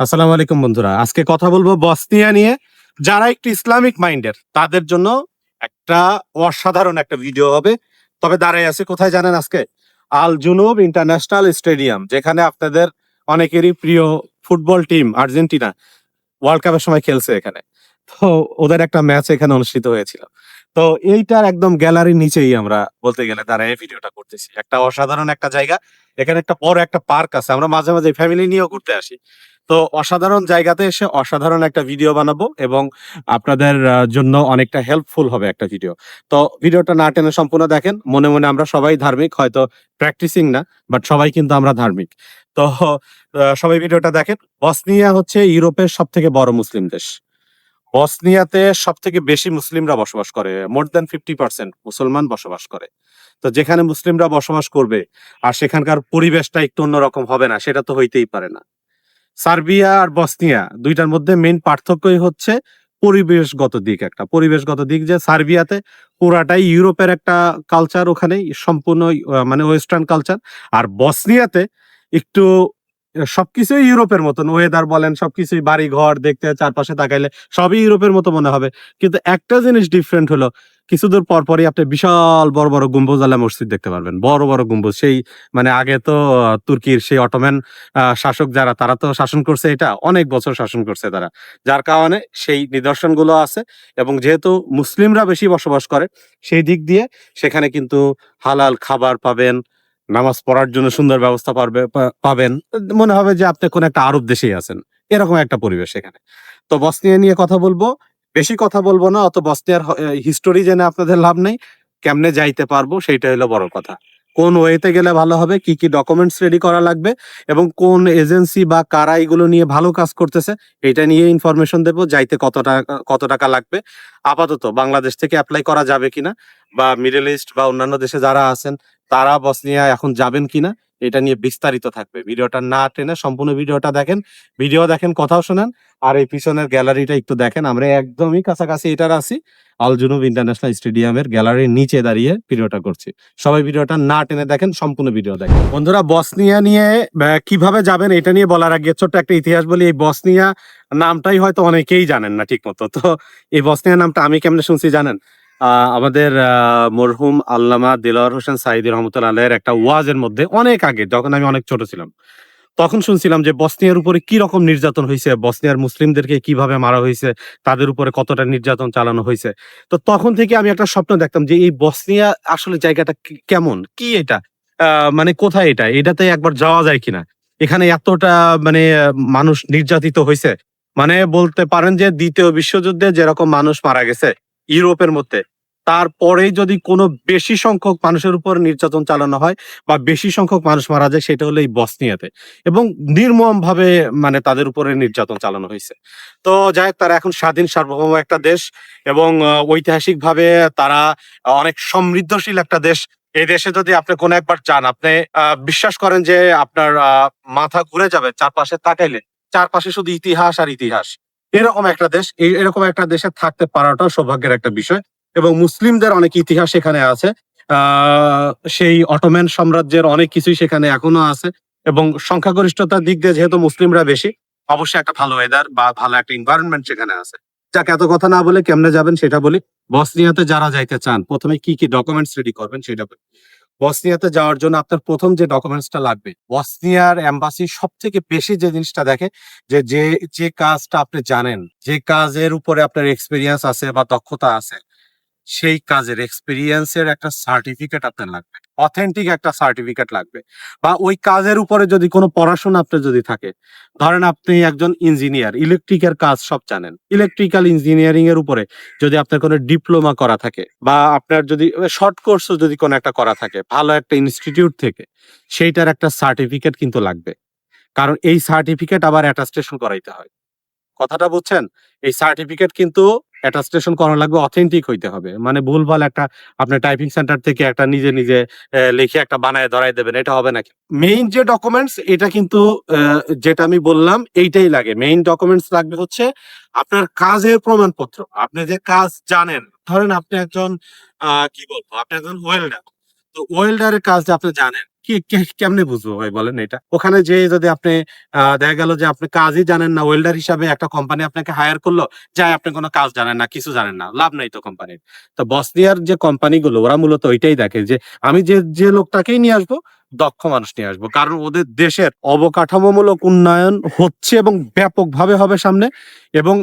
আসসালামু আলাইকুম বন্ধুরা। আজকে কথা বলব বসনিয়া নিয়ে। যারা একটু ইসলামিক মাইন্ডের, তাদের জন্য একটা অসাধারণ একটা ভিডিও হবে। তবে দাঁড়াই আছে, কোথায় জানেন আজকে? আল জুনুব ইন্টারন্যাশনাল স্টেডিয়াম, যেখানে আপনাদের অনেকেরই প্রিয় ফুটবল টিম আর্জেন্টিনা ওয়ার্ল্ড কাপের সময় খেলছে এখানে। তো ওদের একটা ম্যাচ এখানে অনুষ্ঠিত হয়েছিল। তো এইটার একদম গ্যালারির নিচেই আমরা বলতে গেলে দাঁড়ায় এই ভিডিওটা করতেছি। একটা অসাধারণ একটা জায়গা। এখানে একটা বড় একটা পার্ক আছে। আমরা মাঝে মাঝে ফ্যামিলি নিয়েও ঘুরতে আসি। তো অসাধারণ জায়গাতে এসে অসাধারণ একটা ভিডিও বানাবো এবং আপনাদের জন্য অনেকটা হেল্পফুল হবে একটা ভিডিও তো ভিডিওটা না টেনে সম্পূর্ণ দেখেন, মনে মনে আমরা সবাই ধার্মিক, হয়তো প্র্যাকটিসিং না বাট সবাই কিন্তু আমরা ধার্মিক। তো সবাই ভিডিওটা দেখেন, বসনিয়া হচ্ছে ইউরোপের সব থেকে বড় মুসলিম দেশ। বসনিয়াতে সব থেকে বেশি মুসলিমরা বসবাস করে মোর দেন ফিফটি পার্সেন্ট মুসলমান বসবাস করে। তো যেখানে মুসলিমরা বসবাস করবে, আর সেখানকার পরিবেশটা একটু অন্যরকম হবে না, সেটা তো হইতেই পারে না। সার্বিয়া আর বসনিয়া দুইটার মধ্যে মেইন পার্থক্যই হচ্ছে পরিবেশগত দিক একটা। পরিবেশগত দিক যে সার্বিয়াতে পুরাটাই ইউরোপের একটা কালচার ওখানে, সম্পূর্ণ মানে ওয়েস্টার্ন কালচার আর বসনিয়াতে একটু, সবকিছুই ইউরোপের মতন। ওয়েদার বলেন, সবকিছুই বাড়ি ঘর দেখতে চারপাশে তাকাইলে সবই ইউরোপের মতো মনে হবে। কিন্তু একটা জিনিস ডিফারেন্ট হলো কিছুদূর পর পরই আপনি বিশাল বড় বড় গম্বুজ আলা মসজিদ দেখতে পারবেন। বড় বড় গম্বুজ। সেই মানে আগে তো তুর্কির সেই অটোম্যান শাসক যারা, তারা তো শাসন করছে এটা, অনেক বছর শাসন করছে তারা। যার কারণে সেই নিদর্শনগুলো আছে এবং যেহেতু মুসলিমরা বেশি বসবাস করে, সেই দিক দিয়ে সেখানে কিন্তু হালাল খাবার পাবেন, নামাজ পড়ার জন্য সুন্দর ব্যবস্থা পারবে পাবেন। মনে হবে যে আপনি কোন একটা আরব দেশেই আছেন। এরকম একটা পরিবেশ সেখানে। তো বসনিয়া নিয়ে কথা বলব। বেশি কথা বলব না, অত বসনিয়ার হিস্টোরি জেনে আপনাদের লাভ নেই। কেমনে যাইতে পারব সেইটা হলো বড় কথা। কোন ওয়েতে গেলে ভালো হবে, কি কি ডকুমেন্টস রেডি করা লাগবে, এবং কোন এজেন্সি বা কারা এগুলো নিয়ে ভালো কাজ করতেছে এটা নিয়ে ইনফরমেশন দেবো, যাইতে কত টাকা কত টাকা লাগবে। আপাতত বাংলাদেশ থেকে অ্যাপ্লাই করা যাবে কিনা, বা মিডল ইস্ট বা অন্যান্য দেশে যারা আছেন, তারা বসনিয়া এখন যাবেন কিনা এটা নিয়ে বিস্তারিত থাকবে। ভিডিওটা না টেনে সম্পূর্ণ ভিডিওটা দেখেন, ভিডিও দেখেন, কথাও শোনেন, আর এই পিছনের গ্যালারিটা একটু দেখেন। আমরা একদমই কাছাকাছি এটার আছি আল জুনুব ইন্টারন্যাশনাল স্টেডিয়ামের গ্যালারির নিচে দাঁড়িয়ে ভিডিওটা করছি। সবাই ভিডিওটা না টেনে দেখেন, সম্পূর্ণ ভিডিও দেখেন। বন্ধুরা, বসনিয়া নিয়ে কীভাবে যাবেন এটা নিয়ে বলার আগে ছোট্ট একটা ইতিহাস বলি, এই বসনিয়া নামটাই হয়তো অনেকেই জানেন না ঠিক মতো তো এই বসনিয়া নামটা আমি কেমনে শুনছি জানেন? আমাদের মরহুম আল্লামা দিলওয়ার হোসেন সাইদি রহমতুল্লাহ আলাইয়ের একটা ওয়াজের মধ্যে অনেক আগে, যখন আমি অনেক ছোট ছিলাম, তখন শুনছিলাম যে বসনিয়ার উপরে কি রকম নির্যাতন হয়েছে, বসনিয়ার মুসলিমদেরকে কীভাবে মারা হয়েছে, তাদের উপরে কতটা নির্যাতন চালানো হয়েছে। তো তখন থেকে আমি একটা স্বপ্ন দেখতাম যে এই বসনিয়া আসলে জায়গাটা কেমন, কি এটা মানে কোথায় এটা, এটাতে একবার যাওয়া যায় কিনা? এখানে এতটা মানে মানুষ নির্যাতিত হয়েছে। মানে বলতে পারেন যে দ্বিতীয় বিশ্বযুদ্ধে যেরকম মানুষ মারা গেছে ইউরোপের মধ্যে। তারপরেই যদি কোনো বেশি সংখ্যক মানুষের উপর নির্যাতন চালানো হয় বা বেশি সংখ্যক মানুষ মারা যায় সেটা হলো এই বসনিয়াতে। এবং নির্মম ভাবে মানে তাদের উপরে নির্যাতন চালানো হয়েছে। তো যাই হোক, তারা এখন স্বাধীন সার্বভৌম একটা দেশ এবং ঐতিহাসিক ভাবে তারা অনেক সমৃদ্ধশীল একটা দেশ। এই দেশে যদি আপনি কোনো একবার যান আপনি বিশ্বাস করেন যে আপনার মাথা ঘুরে যাবে চারপাশে তাকাইলে। চারপাশে শুধু ইতিহাস আর ইতিহাস। এরকম একটা দেশ এরকম একটা দেশে থাকতে পারাটাও সৌভাগ্যের একটা বিষয়। এবং মুসলিমদের অনেক ইতিহাস এখানে আছে। সেই অটোম্যান সাম্রাজ্যের অনেক কিছুই সেখানে এখনও আছে। এবং সংখ্যাগরিষ্ঠতার দিক দিয়ে যেহেতু মুসলিমরা বেশি, অবশ্যই একটা ভালো ওয়েদার বা ভালো একটা এনভায়রনমেন্ট সেখানে আছে। যাক, এত কথা না বলে কেমনে যাবেন সেটা বলি। বসনিয়াতে যারা যাইতে চান, প্রথমে কি কি ডকুমেন্টস রেডি করবেন সেটা বলি। বসনিয়াতে যাওয়ার জন্য আপনার প্রথম যে ডকুমেন্টসটা লাগবে, বসনিয়ার এম্বাসি সব থেকে বেশি যে জিনিসটা দেখে যে যে যে কাজটা আপনি জানেন, যে কাজের উপরে আপনার এক্সপিরিয়েন্স আছে বা দক্ষতা আছে, সেই কাজের এক্সপিরিয়েন্সের একটা সার্টিফিকেট আপনার লাগবে। অথেন্টিক একটা সার্টিফিকেট লাগবে। বা ওই কাজের উপরে যদি কোনো পড়াশোনা আপনার যদি থাকে, ধরেন আপনি একজন ইঞ্জিনিয়ার ইলেকট্রিকের কাজ সব জানেন। ইলেকট্রিক্যাল ইঞ্জিনিয়ারিং এর উপরে যদি আপনার কোনো ডিপ্লোমা করা থাকে, বা আপনার যদি শর্ট কোর্সও যদি কোনো একটা করা থাকে, ভালো একটা ইনস্টিটিউট থেকে, সেইটার একটা সার্টিফিকেট কিন্তু লাগবে। কারণ এই সার্টিফিকেট আবার অ্যাটাস্টেশন করাইতে হয়। কথাটা বুঝছেন? এই সার্টিফিকেট কিন্তু অ্যাটাস্টেশন করা লাগবে অথেন্টিক হইতে হবে। মানে ভুলভাল একটা আপনার টাইপিং সেন্টার থেকে একটা নিজে নিজে লিখে একটা বানায় ধরাই দেবেন, এটা হবে নাকি? মেইন যে ডকুমেন্টস এটা কিন্তু যেটা আমি বললাম, এইটাই লাগে। মেইন ডকুমেন্টস লাগবে হচ্ছে আপনার কাজের প্রমাণপত্র। আপনি যে কাজ জানেন, ধরেন আপনি একজন কি বলব? আপনি একজন ওয়েল্ডার তো ওয়েল্ডারের কাজ আপনি জানেন কেমনে বুঝব ভাই বলেন এটা? ওখানে যে যদি আপনি দেখা গেল যে আপনি কাজই জানেন না ওয়েল্ডার হিসাবে একটা কোম্পানি আপনাকে হায়ার করল, যাই, আপনি কোনো কাজ জানেন না, কিছু জানেন না, লাভ নাই তো কোম্পানির তো বসনিয়ার যে কোম্পানিগুলো ওরা মূলত ওইটাই দেখে যে, আমি যে যে লোকটাকেই নিয়ে আসব দক্ষ মানুষ নিয়ে আসব। কারণ ওদের দেশের অবকাঠামোমূলক উন্নয়ন হচ্ছে এবং ব্যাপকভাবে হবে সামনে এবং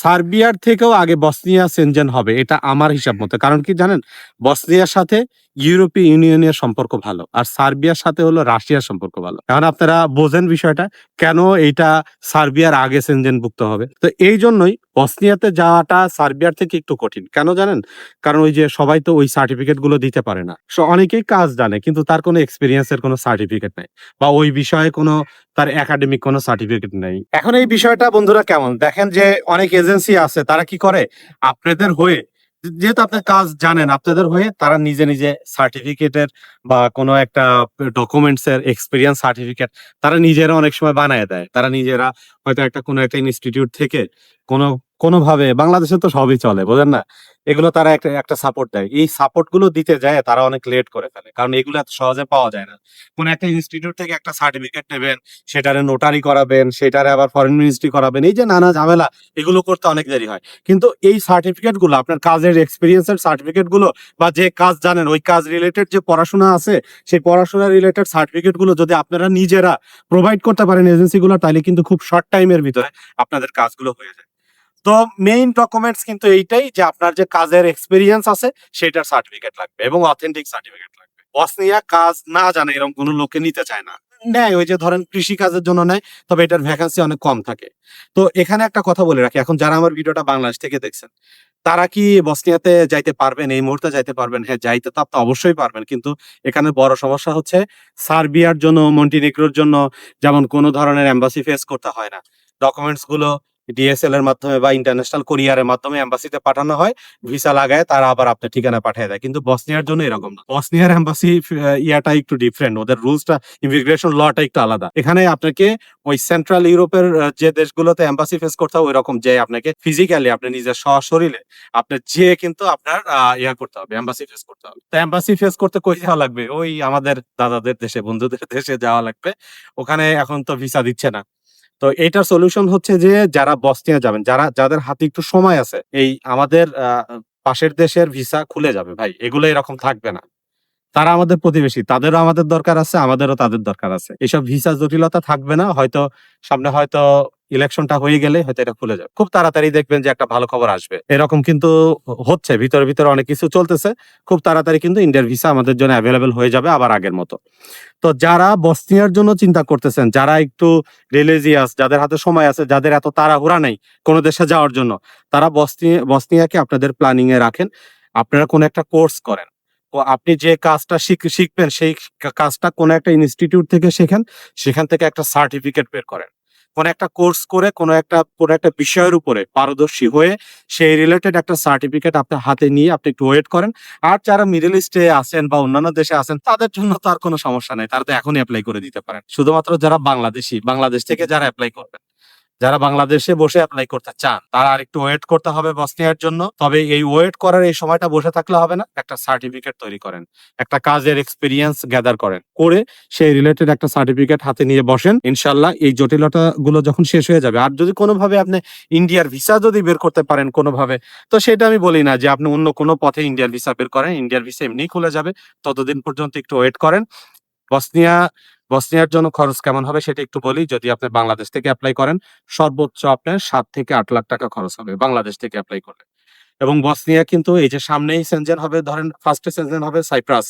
সার্বিয়ার থেকেও আগে বসনিয়া সেনজেন হবে। এটা আমার হিসাব মতো। কারণ কি জানেন? বসনিয়ার সাথে ইউরোপীয় ইউনিয়নের সম্পর্ক ভালো আর সার্বিয়ার সাথে হলো রাশিয়ার সম্পর্ক ভালো। এখন আপনারা বোঝেন বিষয়টা, কেন এইটা সার্বিয়ার আগে সেনজেনভুক্ত হবে? তো এই জন্যই বসনিয়াতে যাওয়াটা সার্বিয়ার থেকে একটু কঠিন। কেন জানেন? কারণ ওই যে সবাই তো ওই সার্টিফিকেটগুলো দিতে পারে না। অনেকেই কাজ জানে, কিন্তু তার কোনো এক্সপিরিয়েন্সের কোনো সার্টিফিকেট নেই বা ওই বিষয়ে কোনো তার একাডেমিক কোনো সার্টিফিকেট নেই। এখন এই বিষয়টা বন্ধুরা কেমন? দেখেন যে অনেক এজেন্সি আছে, তারা কি করে? আপনাদের হয়ে, যেহেতু আপনার কাজ জানেন, আপনাদের হয়ে তারা নিজে নিজে সার্টিফিকেটের বা কোনো একটা ডকুমেন্টস এর এক্সপিরিয়েন্স সার্টিফিকেট তারা নিজেরা অনেক সময় বানায় দেয়। তারা নিজেরা হয়তো একটা কোনো একটা ইনস্টিটিউট থেকে কোনো কোনোভাবে, বাংলাদেশে তো সবই চলে, বোঝেন না? এগুলো তারা একটা একটা সাপোর্ট দেয়। এই সাপোর্টগুলো দিতে যায়, তারা অনেক লেট করে ফেলে, কারণ এগুলো এত সহজে পাওয়া যায় না। কোন একটা ইনস্টিটিউট থেকে একটা সার্টিফিকেট নেবেন, সেটারে নোটারি করাবেন, সেটারে আবার ফরেন মিনিস্ট্রি করাবেন, এই যে নানা ঝামেলা, এগুলো করতে অনেক দেরি হয়। কিন্তু এই সার্টিফিকেটগুলো, আপনার কাজের এক্সপিরিয়েন্সের সার্টিফিকেটগুলো, বা যে কাজ জানেন, ওই কাজ রিলেটেড যে পড়াশোনা আছে, সেই পড়াশোনা রিলেটেড সার্টিফিকেটগুলো যদি আপনারা নিজেরা প্রোভাইড করতে পারেন এজেন্সি গুলো, তাহলে কিন্তু খুব শর্ট টাইমের ভিতরে আপনাদের কাজগুলো হয়ে যায়। তো মেইন ডকুমেন্টস কিন্তু এইটাই যে আপনার যে কাজের এক্সপিরিয়েন্স আছে, সেটার সার্টিফিকেট লাগবে এবং অথেন্টিক সার্টিফিকেট লাগবে। বসনিয়া কাজ না জানে এরকম কোনো লোকে নিতে চায় না। নেয়, ওই যে ধরেন কৃষি কাজের জন্য নেয়, তবে এটার ভ্যাকান্সি অনেক কম থাকে। তো এখানে একটা কথা বলে রাখি, এখন যারা আমার ভিডিওটা বাংলাদেশ থেকে দেখছেন, তারা কি বসনিয়াতে যাইতে পারবেন, এই মুহূর্তে যাইতে পারবেন? হ্যাঁ যাইতে তো আপনি অবশ্যই পারবেন, কিন্তু এখানে বড় সমস্যা হচ্ছে সার্বিয়ার জন্য মন্টিনিগ্রোর জন্য যেমন কোনো ধরনের এম্বাসি ফেস করতে হয় না। ডকুমেন্টসগুলো ডিএসএল এর মাধ্যমে বা ইন্টারন্যাশনাল কোরিয়ারের মাধ্যমে এম্বাসিতে পাঠানো হয় ভিসা লাগায়, তারা আবার আপনার ঠিকানা পাঠিয়ে দেয়। কিন্তু বসনিয়ার জন্য এরকম না। বসনিয়ার এম্বাসি ইয়াটা একটু ডিফারেন্ট ওদের রুলসটা ইমিগ্রেশন লটা একটু আলাদা। এখানে আপনাকে ওই সেন্ট্রাল ইউরোপের যে দেশগুলোতে এম্বাসি ফেস করতে হয় ওই রকম যে আপনাকে ফিজিক্যালি আপনি নিজের সশরীরে আপনার যে কিন্তু আপনার ইয়া করতে হবে এম্বাসি ফেস করতে হবে। তো এম্বাসি ফেস করতে কই যাওয়া লাগবে? ওই আমাদের দাদাদের দেশে, বন্ধুদের দেশে যাওয়া লাগবে। ওখানে এখন তো ভিসা দিচ্ছে না। তো এটার সলিউশন হচ্ছে যে, যারা বসনিয়া যাবেন, যারা, যাদের হাতে একটু সময় আছে, এই আমাদের পাশের দেশের ভিসা খুলে যাবে ভাই, এগুলো এরকম থাকবে না। তারা আমাদের প্রতিবেশী, তাদেরও আমাদের দরকার আছে, আমাদেরও তাদের দরকার আছে। এইসব ভিসা জটিলতা থাকবে না, হয়তো সামনে হয়তো ইলেকশনটা হয়ে গেলে হয়তো এটা খুলে যাবে। খুব তাড়াতাড়ি দেখবেন যে একটা ভালো খবর আসবে। এরকম কিন্তু হচ্ছে, ভিতরে ভিতরে অনেক কিছু চলতেছে। খুব তাড়াতাড়ি কিন্তু ইন্ডিয়ার ভিসা আমাদের জন্য অ্যাভেলেবেল হয়ে যাবে আবার আগের মতো। তো যারা বসনিয়ার জন্য চিন্তা করতেছেন, যারা একটু রিলিজিয়াস যাদের হাতে সময় আছে, যাদের এত তাড়াহুড়া নেই কোনো দেশে যাওয়ার জন্য, তারা বসনিয়া বসনিয়াকে আপনাদের প্ল্যানিং এ রাখেন। আপনারা কোন একটা কোর্স করেন। আপনি যে কাজটা শিখ- শিখবেন, সেই কাজটা কোন একটা ইনস্টিটিউট থেকে শেখেন, সেখান থেকে একটা সার্টিফিকেট বের করেন। কোন একটা কোর্স করে, কোন একটা কোন একটা বিষয়ের উপরে পারদর্শী হয়ে সেই রিলেটেড একটা সার্টিফিকেট আপনার হাতে নিয়ে আপনি একটু ওয়েট করেন। আর যারা মিডল ইস্টে আছেন বা অন্যান্য দেশে আছেন, তাদের জন্য তো আর কোনো সমস্যা নেই। তারা তো এখনই অ্যাপ্লাই করে দিতে পারেন। শুধুমাত্র যারা বাংলাদেশি, বাংলাদেশ থেকে যারা অ্যাপ্লাই করবেন। যারা বাংলাদেশে বসে অ্যাপ্লাই করতে চান, তারা আর একটু ওয়েট করতে হবে বসনিয়ার জন্য। তবে এই ওয়েট করার এই সময়টা বসে থাকলে হবে না, একটা সার্টিফিকেট তৈরি করেন, একটা কাজের এক্সপিরিয়েন্স গ্যাদার করেন, করে সেই রিলেটেড একটা সার্টিফিকেট হাতে নিয়ে বসেন। ইনশাল্লাহ এই জটিলতা গুলো যখন শেষ হয়ে যাবে, আর যদি কোনোভাবে আপনি ইন্ডিয়ার ভিসা যদি বের করতে পারেন কোনোভাবে, তো সেটা আমি বলি না যে আপনি অন্য কোনো পথে ইন্ডিয়ার ভিসা বের করেন ইন্ডিয়ার ভিসা এমনি খুলে যাবে, ততদিন পর্যন্ত একটু ওয়েট করেন। বসনিয়া বসনিয়ার জন্য খরচ কেমন হবে সেটা একটু বলি। যদি আপনি বাংলাদেশ থেকে অ্যাপ্লাই করেন, সর্বোচ্চ আপনার সাত থেকে আট লাখ টাকা খরচ হবে বাংলাদেশ থেকে অ্যাপ্লাই করলে। এবং বসনিয়া কিন্তু এই যে সামনেই সেনজেন হবে, ধরেন ফার্স্টে সেনজেন হবে সাইপ্রাস।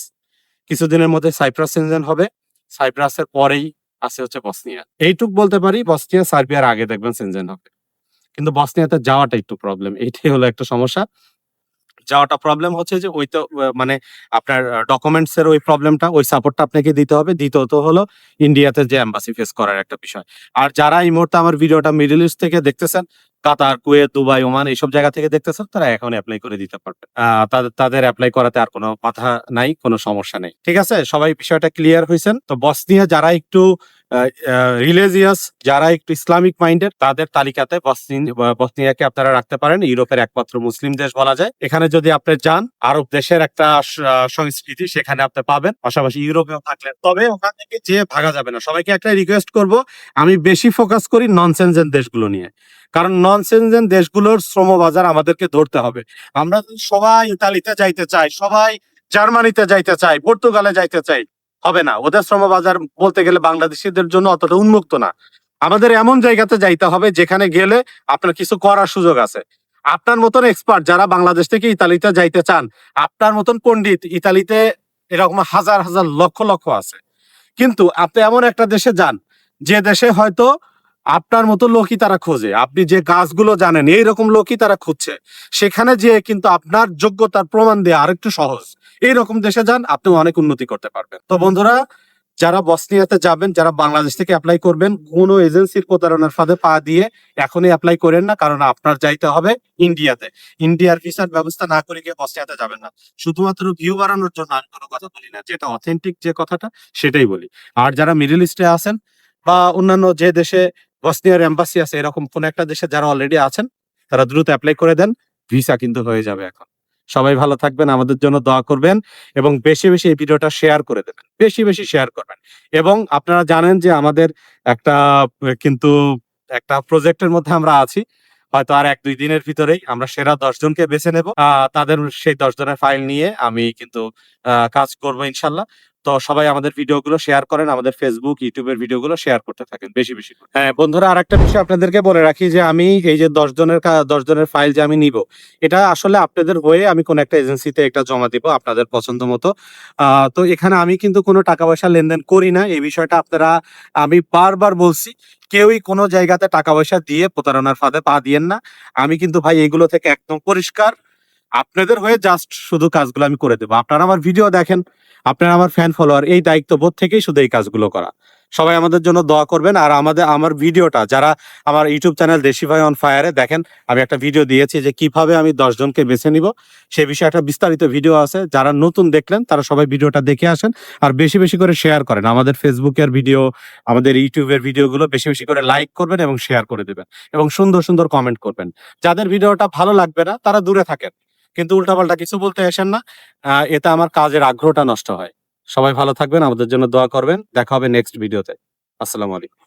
কিছুদিনের মধ্যে সাইপ্রাস সেনজেন হবে, সাইপ্রাসের পরেই আছে হচ্ছে বসনিয়া। এইটুক বলতে পারি, বসনিয়া, সার্বিয়ার আগে দেখবেন সেনজেন হবে। কিন্তু বসনিয়াতে যাওয়াটা একটু প্রবলেম এইটাই হলো একটা সমস্যা। যাওয়াটা প্রবলেম হচ্ছে যে ওই তো মানে আপনার ডকুমেন্টস এর ওই প্রবলেমটা ওই সাপোর্টটা আপনাকে দিতে হবে। দ্বিতীয়ত হলো ইন্ডিয়াতে যে এম্বাসি ফেস করার একটা বিষয়। আর যারা এই মুহূর্তে আমার ভিডিওটা মিডল ইস্ট থেকে দেখতেছেন কাতার কুয়েত দুবাই ওমান এইসব জায়গা থেকে দেখতেছেন, তারা এখন অ্যাপ্লাই করে দিতে পারবে। তাদের তাদের অ্যাপ্লাই করাতে আর কোনো মাথা নাই, কোনো সমস্যা নেই। ঠিক আছে? সবাই বিষয়টা ক্লিয়ার হয়েছেন তো বসনিয়া যারা একটু রিলিজিয়াস যারা একটু ইসলামিক মাইন্ডের, তাদের তালিকাতে বসনি- বসনিয়াকে আপনারা রাখতে পারেন। ইউরোপের একমাত্র মুসলিম দেশ বলা যায়। এখানে যদি আপনি যান, আরব দেশের একটা সংস্কৃতি, সেখানে আপনি পাবেন। পাশাপাশি ইউরোপেও থাকলেন তবে ওখান থেকে যে ভাগা যাবে না। সবাইকে একটা রিকোয়েস্ট করব, আমি বেশি ফোকাস করি নন সেনজেন দেশগুলো নিয়ে। কারণ নন সেনজেন দেশগুলোর শ্রম বাজার আমাদেরকে ধরতে হবে। আমরা সবাই ইতালিতে যাইতে চাই, সবাই জার্মানিতে যাইতে চাই, পর্তুগালে যাইতে চাই হবে না। ওদের শ্রম বাজার বলতে গেলে বাংলাদেশিদের জন্য অতটা উন্মুক্ত না। আমাদের এমন জায়গাতে যাইতে হবে যেখানে গেলে আপনার কিছু করার সুযোগ আছে। আপনার মতন এক্সপার্ট যারা বাংলাদেশ থেকে ইতালিতে যাইতে চান, আপনার মতন পণ্ডিত ইতালিতে এরকম হাজার হাজার লক্ষ লক্ষ আছে। কিন্তু আপনি এমন একটা দেশে যান, যে দেশে হয়তো আপনার মতো লোকই তারা খোঁজে। আপনি যে কাজগুলো জানেন, এইরকম লোকই তারা খুঁজছে। সেখানে যে কিন্তু আপনার যোগ্যতার প্রমাণ দেওয়া আরেকটু সহজ। এইরকম দেশে যান, আপনি অনেক উন্নতি করতে পারবেন। তো বন্ধুরা, যারা বসনিয়াতে যাবেন, যারা বাংলাদেশ থেকে অ্যাপ্লাই করবেন, কোনো এজেন্সির প্রতারণার ফাঁদে পা দিয়ে এখনই অ্যাপ্লাই করেন না, কারণ আপনার যাইতে হবে ইন্ডিয়াতে। ইন্ডিয়ার ভিসার ব্যবস্থা না করে গিয়ে বসনিয়াতে যাবেন না। শুধুমাত্র ভিউ বাড়ানোর জন্য আমি কোনো কথা বলি না। যেটা অথেন্টিক যে কথাটা, সেটাই বলি। আর যারা মিডল ইস্টে আছেন, বা অন্যান্য যে দেশে বসনিয়ার এম্বাসি আছে, এরকম কোন একটা দেশে যারা অলরেডি আছেন, তারা দ্রুত অ্যাপ্লাই করে দেন ভিসা কিন্তু হয়ে যাবে এখন। সবাই ভালো থাকবেন, আমাদের জন্য দোয়া করবেন এবং বেশি বেশি এই ভিডিওটা শেয়ার করে দেবেন, বেশি বেশি শেয়ার করবেন। এবং আপনারা জানেন যে আমাদের একটা, কিন্তু একটা প্রজেক্টের মধ্যে আমরা আছি, হয়তো আর এক দুই দিনের ভিতরেই আমরা সেরা দশ জনকে বেছে নেব। তাদের সেই দশ জনের ফাইল নিয়ে আমি কিন্তু কাজ করব ইনশাল্লাহ। তো সবাই আমাদের ভিডিওগুলো শেয়ার করেন, আমাদের ফেসবুক ইউটিউবের ভিডিওগুলো শেয়ার করতে থাকেন, বেশি বেশি হ্যাঁ বন্ধুরা আর একটা বিষয় আপনাদেরকে বলে রাখি যে আমি এই যে দশ জনের দশ জনের ফাইল যে আমি নিব, এটা আসলে আপনাদের হয়ে আমি কোন একটা এজেন্সিতে একটা জমা দিব আপনাদের পছন্দ মতো। তো এখানে আমি কিন্তু কোনো টাকা পয়সা লেনদেন করি না। এই বিষয়টা আপনারা, আমি বারবার বলছি, কেউই কোনো জায়গাতে টাকা পয়সা দিয়ে প্রতারণার ফাঁদে পা দিয়েন না। আমি কিন্তু ভাই এগুলো থেকে একদম পরিষ্কার আপনাদের হয়ে জাস্ট শুধু কাজগুলো আমি করে দেবো। আপনারা আমার ভিডিও দেখেন, আপনারা আমার ফ্যান ফলোয়ার এই দায়িত্ববোধ থেকেই শুধু এই কাজগুলো করা। সবাই আমাদের জন্য দোয়া করবেন আর আমাদের, আমার ভিডিওটা যারা আমার ইউটিউব চ্যানেল দেশি ভাই অন ফায়ারে দেখেন, আমি একটা ভিডিও দিয়েছি যে কীভাবে আমি দশ জনকে বেছে নিব। সে বিষয়ে একটা বিস্তারিত ভিডিও আছে। যারা নতুন দেখলেন, তারা সবাই ভিডিওটা দেখে আসেন আর বেশি বেশি করে শেয়ার করেন। আমাদের ফেসবুকের ভিডিও আমাদের ইউটিউবের ভিডিওগুলো বেশি বেশি করে লাইক করবেন এবং শেয়ার করে দেবেন এবং সুন্দর সুন্দর কমেন্ট করবেন। যাদের ভিডিওটা ভালো লাগবে না, তারা দূরে থাকেন। কিন্তু উল্টাপাল্টা কিছু বলতে আসেন না। এতে আমার কাজের আগ্রহটা নষ্ট হয়। সবাই ভালো থাকবেন, আমাদের জন্য দোয়া করবেন। দেখা হবে নেক্সট ভিডিওতে আসসালামু আলাইকুম।